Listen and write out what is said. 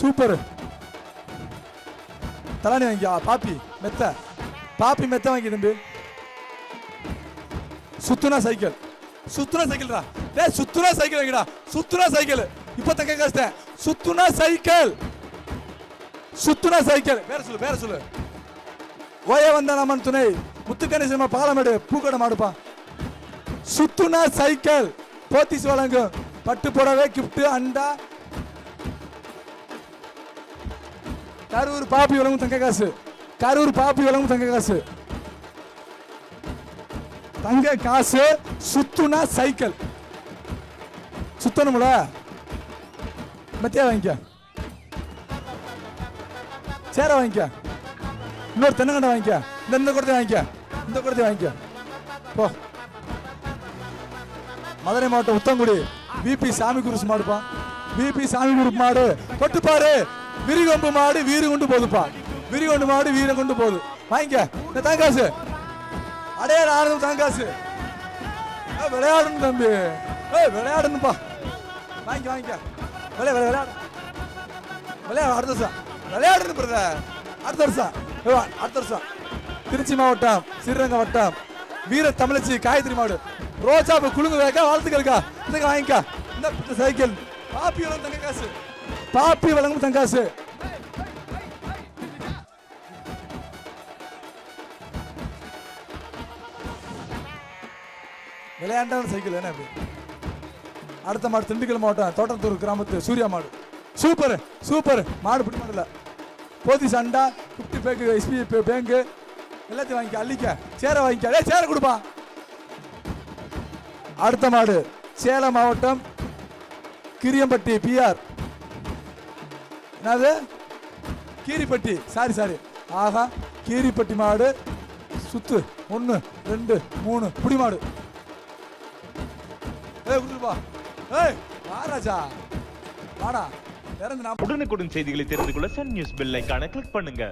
Super தலானி வாங்கிக்கா. பாப்பி மெத்த. பாப்பி மெத்த வாங்கி தம்பி. சுத்துனா சைக்கிள். சுத்துனா சைக்கிள்டா டே. சுத்துனா சைக்கிள் வாங்கிடா. சுத்துனா சைக்கிள். இப்ப தங்க கஷ்டம் சுத்துனா சைக்கிள். சுத்துனா சைக்கிள். வேற சொல்லு வேற சொல்லு. ஓய வந்த நம்மன் துணை. முத்துக்கண்ணி சினிமா பாலமேடு பூக்கடை மாடுப்பான் சுத்துனா சைக்கிள். போத்திஸ் வழங்கும். பட்டு புடவை கிஃப்ட் அண்டா. கரூர் பாப்பி வழங்கும் தங்க காசு. கரூர் பாப்பி வழங்கும் தங்க காசு. தங்க காசு சுத்துனா சைக்கிள் சுத்தணும்ல? மத்தியா வாங்கிக்க. சேர வாங்கிக்க. இன்னொரு தென்னங்கண்டை வாங்கிக்க. இந்த இந்த குடத்தை வாங்கிக்க. இந்த குடத்தை வாங்கிக்க. போ. மதுரை மாவட்டம் உத்தங்குடி. பிபி சாமி குருசு மாடுப்பான் பிபி சாமி குருப்பு மாடு. கொட்டுப்பாரு விரிகொம்பு மாடு வீறு கொண்டு போகுதுப்பா. விரிகொண்டு மாடு வீரம் கொண்டு போகுது. வாங்கிக்க. இந்த தங்காசு. அடைய ஆனந்தம் தங்காசு. விளையாடணும் தம்பி. ஏய் விளையாடணும்ப்பா வாங்கிக்க வாங்கிக்க. விளையா விளையாடு விளையாடு அடுத்த வருஷம். விளையாடணும் பிரதர் அடுத்த வருஷம். அடுத்த வருஷம். திருச்சி மாவட்டம் ஸ்ரீரங்கம் வட்டம். வீர தமிழச்சி காயத்ரி மாடு. ரோஜா பூ குழுங்கு வைக்க வாழ்த்துக்கள்க்கா இதுக்கு வாங்கிக்கா. இந்த இந்த சைக்கிள். பாப்பி தங்க காசு பாப்பி வழங்கும் தங்காசு. விளையாண்டான சைக்கிள் என்ன அடுத்த மாடு திண்டுக்கல் மாவட்டம் தோட்டத்தூர் கிராமத்து சூர்யா மாடு. Super super. மாடு பிடி மாடல போதி சண்டா குட்டி பேங்கு எஸ்பி பேங்கு. எல்லாத்தையும் வாங்கிக்க அள்ளிக்க. சேர வாங்கிக்க. டேய் சேர கொடுப்பா. அடுத்த மாடு சேலம் மாவட்டம் கிரியம்பட்டி பிஆர் என்னது? கீரிப்பட்டி. Sorry sorry. ஆஹா கீரிப்பட்டி மாடு. சுத்து. ஒன்று ரெண்டு மூணு. புடி மாடு. ஏய் கொடுத்துருப்பா ஏய் வாராஜா வாடா. நான் உடனுக்குடன் செய்திகளை தெரிந்து கொள்ள சன் நியூஸ் பெல் ஐக்கான கிளிக் பண்ணுங்க.